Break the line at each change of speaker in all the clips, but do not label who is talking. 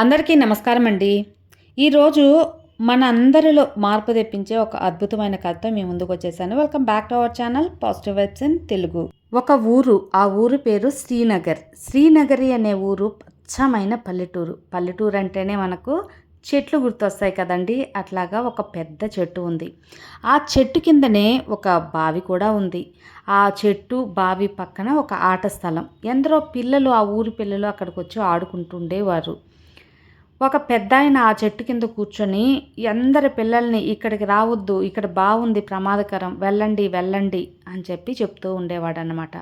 అందరికీ నమస్కారం అండి ఈరోజు మన అందరిలో మార్పు తెప్పించే ఒక అద్భుతమైన కథతో మీ ముందుకు వచ్చేసాను welcome back to our channel positive vibes in Telugu ఒక ఊరు ఆ ఊరు పేరు శ్రీనగర్ శ్రీనగరి అనే ఊరు పచ్చమైన పల్లెటూరు పల్లెటూరు అంటేనే మనకు చెట్లు గుర్తొస్తాయి కదండి అట్లాగా ఒక పెద్ద చెట్టు ఉంది ఆ చెట్టు కిందనే ఒక బావి కూడా ఉంది ఆ చెట్టు బావి పక్కన ఒక ఆట స్థలం ఎందరో పిల్లలు ఆ ఊరి పిల్లలు అక్కడికి వచ్చి ఆడుకుంటుండేవారు ఒక పెద్ద ఆయన ఆ చెట్టు కింద కూర్చొని అందరి పిల్లల్ని ఇక్కడికి రావద్దు ఇక్కడ బాగుంది ప్రమాదకరం వెళ్ళండి వెళ్ళండి అని చెప్పి చెప్తూ ఉండేవాడనమాట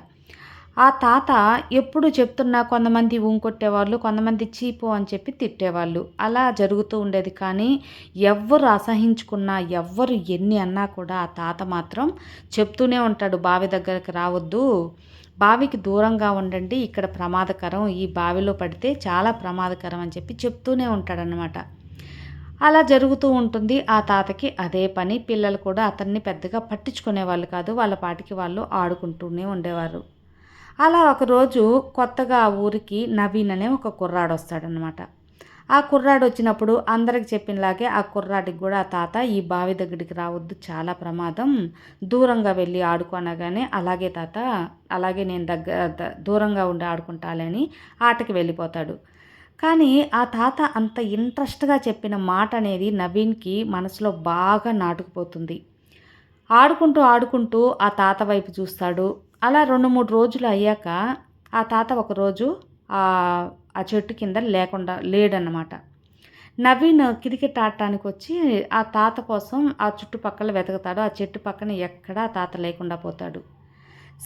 ఆ తాత ఎప్పుడు చెప్తున్నా కొంతమంది ఊంకొట్టేవాళ్ళు కొంతమంది చీపు అని చెప్పి తిట్టేవాళ్ళు అలా జరుగుతూ ఉండేది కానీ ఎవ్వరు అసహించుకున్నా ఎవ్వరు ఎన్ని అన్నా కూడా ఆ తాత మాత్రం చెప్తూనే ఉంటాడు బావి దగ్గరికి రావద్దు బావికి దూరంగా ఉండండి ఇక్కడ ప్రమాదకరం ఈ బావిలో పడితే చాలా ప్రమాదకరం అని చెప్పి చెప్తూనే ఉంటాడనమాట అలా జరుగుతూ ఉంటుంది ఆ తాతకి అదే పని పిల్లలు కూడా అతన్ని పెద్దగా పట్టించుకునేవాళ్ళు కాదు వాళ్ళ పాటికి వాళ్ళు ఆడుకుంటూనే ఉండేవారు అలా ఒకరోజు కొత్తగా ఆ ఊరికి నవీన్ అనే ఒక కుర్రాడు వస్తాడనమాట ఆ కుర్రాడు వచ్చినప్పుడు అందరికి చెప్పినలాగే ఆ కుర్రాడికి కూడా తాత ఈ బావి దగ్గరికి రావద్దు చాలా ప్రమాదం దూరంగా వెళ్ళి ఆడుకోనగానే అలాగే తాత అలాగే నేను దగ్గర దూరంగా ఉండి ఆడుకుంటాలని ఆటకి వెళ్ళిపోతాడు కానీ ఆ తాత అంత ఇంట్రెస్ట్గా చెప్పిన మాట అనేది నవీన్కి మనసులో బాగా నాటుకుపోతుంది ఆడుకుంటూ ఆడుకుంటూ ఆ తాత వైపు చూస్తాడు అలా రెండు మూడు రోజులు అయ్యాక ఆ తాత ఒకరోజు ఆ చెట్టు కింద లేకుండా లేడనమాట నవీన్ క్రికెట్ ఆడటానికి వచ్చి ఆ తాత కోసం ఆ చుట్టుపక్కల వెతుకుతాడు ఆ చెట్టు పక్కన ఎక్కడా తాత లేకుండా పోతాడు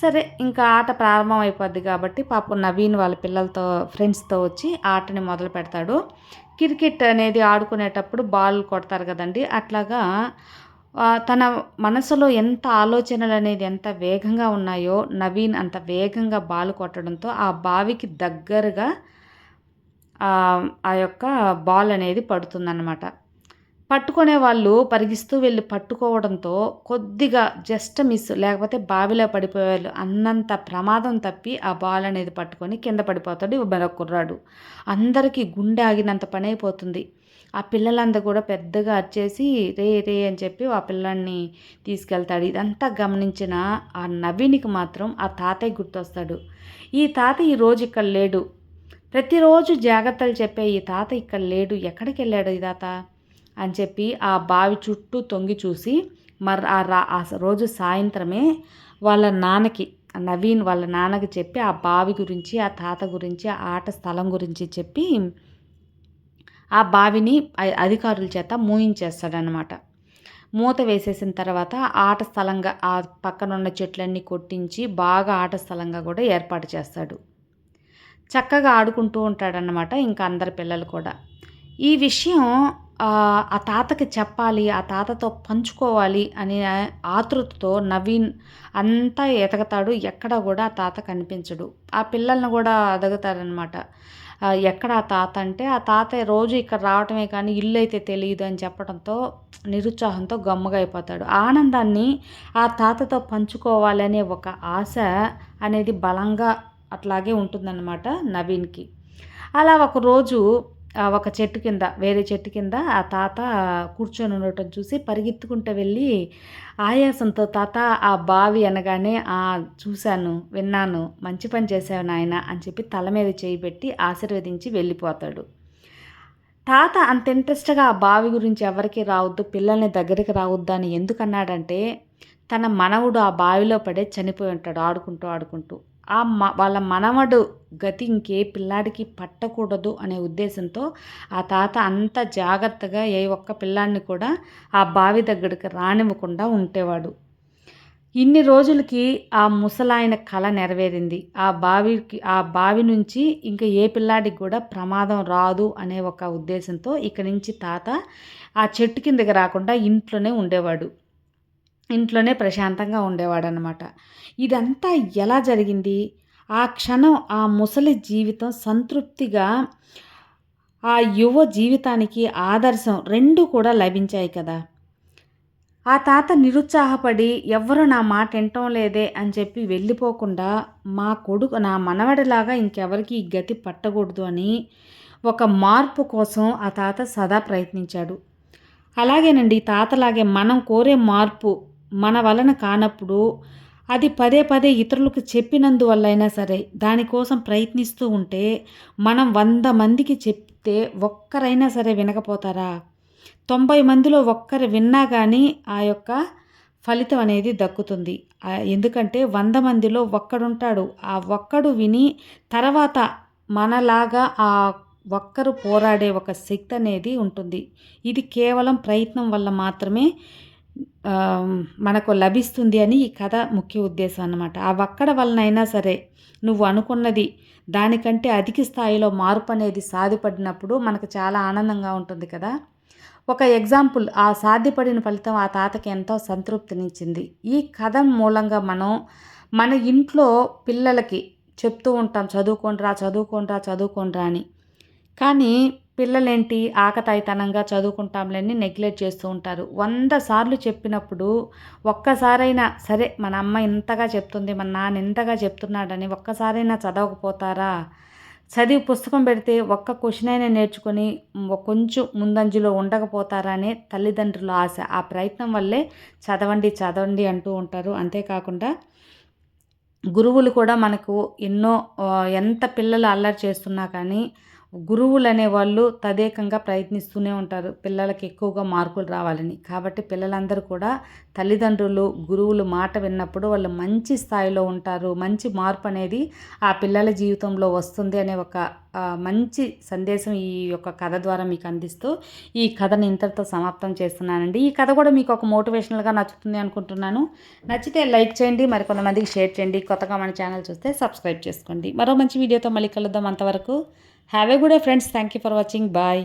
సరే ఇంకా ఆట ప్రారంభం అయిపోద్ది కాబట్టి పాపం నవీన్ వాళ్ళ పిల్లలతో ఫ్రెండ్స్తో వచ్చి ఆటని మొదలు పెడతాడు క్రికెట్ అనేది ఆడుకునేటప్పుడు బాల్ కొడతారు కదండి అట్లాగా తన మనసులో ఎంత ఆలోచనలు అనేది ఎంత వేగంగా ఉన్నాయో నవీన్ అంత వేగంగా బాల్ కొట్టడంతో ఆ బావికి దగ్గరగా ఆ యొక్క బాల్ అనేది పడుతుందన్నమాట పట్టుకునే వాళ్ళు పరిగిస్తూ వెళ్ళి పట్టుకోవడంతో కొద్దిగా జస్ట్ మిస్ లేకపోతే బావిలో పడిపోయేవాళ్ళు అన్నంత ప్రమాదం తప్పి ఆ బాల్ అనేది పట్టుకొని కింద పడిపోతాడు మరొక కుర్రాడు అందరికీ గుండె ఆగినంత పని అయిపోతుంది ఆ పిల్లలంతా కూడా పెద్దగా అరిచేసి రే రే అని చెప్పి ఆ పిల్లల్ని తీసుకెళ్తాడు ఇదంతా గమనించిన ఆ నవీనికి మాత్రం ఆ తాతయ్య గుర్తొస్తాడు ఈ ఈ ఈరోజు ఇక్కడ లేడు ప్రతిరోజు జాగ్రత్తలు చెప్పే ఈ తాత ఇక్కడ లేడు ఎక్కడికి వెళ్ళాడు ఈ తాత అని చెప్పి ఆ బావి చుట్టూ తొంగి చూసి మర ఆ రా ఆ రోజు సాయంత్రమే వాళ్ళ నాన్నకి నవీన్ వాళ్ళ నాన్నకి చెప్పి ఆ బావి గురించి ఆ తాత గురించి ఆ ఆట స్థలం గురించి చెప్పి ఆ బావిని అధికారుల చేత మూయించేస్తాడనమాట మూత వేసేసిన తర్వాత ఆట స్థలంగా ఆ పక్కన ఉన్న చెట్లన్నీ కొట్టించి బాగా ఆట స్థలంగా కూడా ఏర్పాటు చేస్తాడు చక్కగా ఆడుకుంటూ ఉంటాడనమాట ఇంకా అందరి పిల్లలు కూడా ఈ విషయం ఆ తాతకి చెప్పాలి ఆ తాతతో పంచుకోవాలి అనే ఆతృతతో నవీన్ అంతా ఎదగతాడు ఎక్కడ కూడా ఆ తాత కనిపించడు ఆ పిల్లల్ని కూడా అదగతాడనమాట ఎక్కడ ఆ తాత అంటే ఆ తాత రోజు ఇక్కడ రావటమే కానీ ఇల్లు అయితే తెలియదు అని చెప్పడంతో నిరుత్సాహంతో గమ్ముగా అయిపోతాడు ఆనందాన్ని ఆ తాతతో పంచుకోవాలనే ఒక ఆశ అనేది బలంగా అట్లాగే ఉంటుందన్నమాట నవీన్కి అలా ఒకరోజు ఒక చెట్టు కింద వేరే చెట్టు కింద ఆ తాత కూర్చొని ఉండటం చూసి పరిగెత్తుకుంటూ వెళ్ళి ఆయాసంతో తాత ఆ బావి అనగానే ఆ చూశాను విన్నాను మంచి పని చేశావు నాయన అని చెప్పి తల మీద చేయిబెట్టి ఆశీర్వదించి వెళ్ళిపోతాడు తాత అంత ఇంట్రెస్ట్గా ఆ బావి గురించి ఎవరికి రావద్దు పిల్లల్ని దగ్గరికి రావద్దు అని ఎందుకన్నాడంటే తన మనవుడు ఆ బావిలో పడే చనిపోయి ఉంటాడు ఆడుకుంటూ ఆడుకుంటూ ఆ మ వాళ్ళ మనవడు గతి ఇంకే పిల్లాడికి పట్టకూడదు అనే ఉద్దేశంతో ఆ తాత అంత జాగ్రత్తగా ఏ ఒక్క పిల్లాడిని కూడా ఆ బావి దగ్గరికి రానివ్వకుండా ఉండేవాడు ఇన్ని రోజులకి ఆ ముసలాయన కళ నెరవేరింది ఆ బావికి ఆ బావి నుంచి ఇంకా ఏ పిల్లాడికి కూడా ప్రమాదం రాదు అనే ఒక ఉద్దేశంతో ఇక్కడి నుంచి తాత ఆ చెట్టు కిందకి రాకుండా ఇంట్లోనే ఉండేవాడు ఇంట్లోనే ప్రశాంతంగా ఉండేవాడనమాట ఇదంతా ఎలా జరిగింది ఆ క్షణం ఆ ముసలి జీవితం సంతృప్తిగా ఆ యువ జీవితానికి ఆదర్శం రెండు కూడా లభించాయి కదా ఆ తాత నిరుత్సాహపడి ఎవ్వరు నా మాట వినటం లేదే అని చెప్పి వెళ్ళిపోకుండా మా కొడుకు నా మనవడిలాగా ఇంకెవరికి ఈ గతి పట్టకూడదు అని ఒక మార్పు కోసం ఆ తాత సదా ప్రయత్నించాడు అలాగేనండి తాతలాగే మనం కోరే మార్పు మన వలన కానప్పుడు అది పదే పదే ఇతరులకు చెప్పినందువల్లైనా అయినా సరే దానికోసం ప్రయత్నిస్తూ ఉంటే మనం వంద మందికి చెప్తే ఒక్కరైనా సరే వినకపోతారా తొంభై మందిలో ఒక్కరు విన్నా కానీ ఆ యొక్క ఫలితం అనేది దక్కుతుంది ఎందుకంటే వంద మందిలో ఒక్కడుంటాడు ఆ ఒక్కడు విని తర్వాత మనలాగా ఆ ఒక్కరు పోరాడే ఒక శక్తి అనేది ఉంటుంది ఇది కేవలం ప్రయత్నం వల్ల మాత్రమే మనకు లభిస్తుంది అని ఈ కథ ముఖ్య ఉద్దేశం అన్నమాట ఆ ఒక్కడ వలనైనా సరే నువ్వు అనుకున్నది దానికంటే అధిక స్థాయిలో మార్పు అనేది సాధ్యపడినప్పుడు మనకు చాలా ఆనందంగా ఉంటుంది కదా ఒక ఎగ్జాంపుల్ ఆ సాధ్యపడిన ఫలితం ఆ తాతకి ఎంతో సంతృప్తినిచ్చింది ఈ కథ మూలంగా మనం మన ఇంట్లో పిల్లలకి చెప్తూ ఉంటాం చదువుకోండిరా చదువుకోండిరా చదువుకోండిరా అని కానీ పిల్లలేంటి ఆకతాయితనంగా చదువుకుంటాంలేని నెగ్లెక్ట్ చేస్తూ ఉంటారు వంద సార్లు చెప్పినప్పుడు ఒక్కసారైనా సరే మన అమ్మ ఇంతగా చెప్తుంది మన నాన్న ఇంతగా చెప్తున్నాడని ఒక్కసారైనా చదవకపోతారా చదివి పుస్తకం పెడితే ఒక్క క్వశ్చన్ అయినా నేర్చుకొని కొంచెం ముందంజలో అనే తల్లిదండ్రుల ఆశ ఆ ప్రయత్నం వల్లే చదవండి చదవండి అంటూ ఉంటారు అంతేకాకుండా గురువులు కూడా మనకు ఎన్నో ఎంత పిల్లలు అల్లరి చేస్తున్నా కానీ గురువులు అనేవాళ్ళు తదేకంగా ప్రయత్నిస్తూనే ఉంటారు పిల్లలకి ఎక్కువగా మార్కులు రావాలని కాబట్టి పిల్లలందరూ కూడా తల్లిదండ్రులు గురువులు మాట విన్నప్పుడు వాళ్ళు మంచి స్థాయిలో ఉంటారు మంచి మార్పు అనేది ఆ పిల్లల జీవితంలో వస్తుంది అనే ఒక మంచి సందేశం ఈ యొక్క కథ ద్వారా మీకు అందిస్తూ ఈ కథను ఇంతటితో సమాప్తం చేస్తున్నానండి ఈ కథ కూడా మీకు ఒక మోటివేషనల్గా నచ్చుతుంది అనుకుంటున్నాను నచ్చితే లైక్ చేయండి మరికొంతమందికి షేర్ చేయండి కొత్తగా మన ఛానల్ చూస్తే సబ్స్క్రైబ్ చేసుకోండి మరో మంచి వీడియోతో మళ్ళీ కలుద్దాం అంతవరకు have a good day friends thank you for watching bye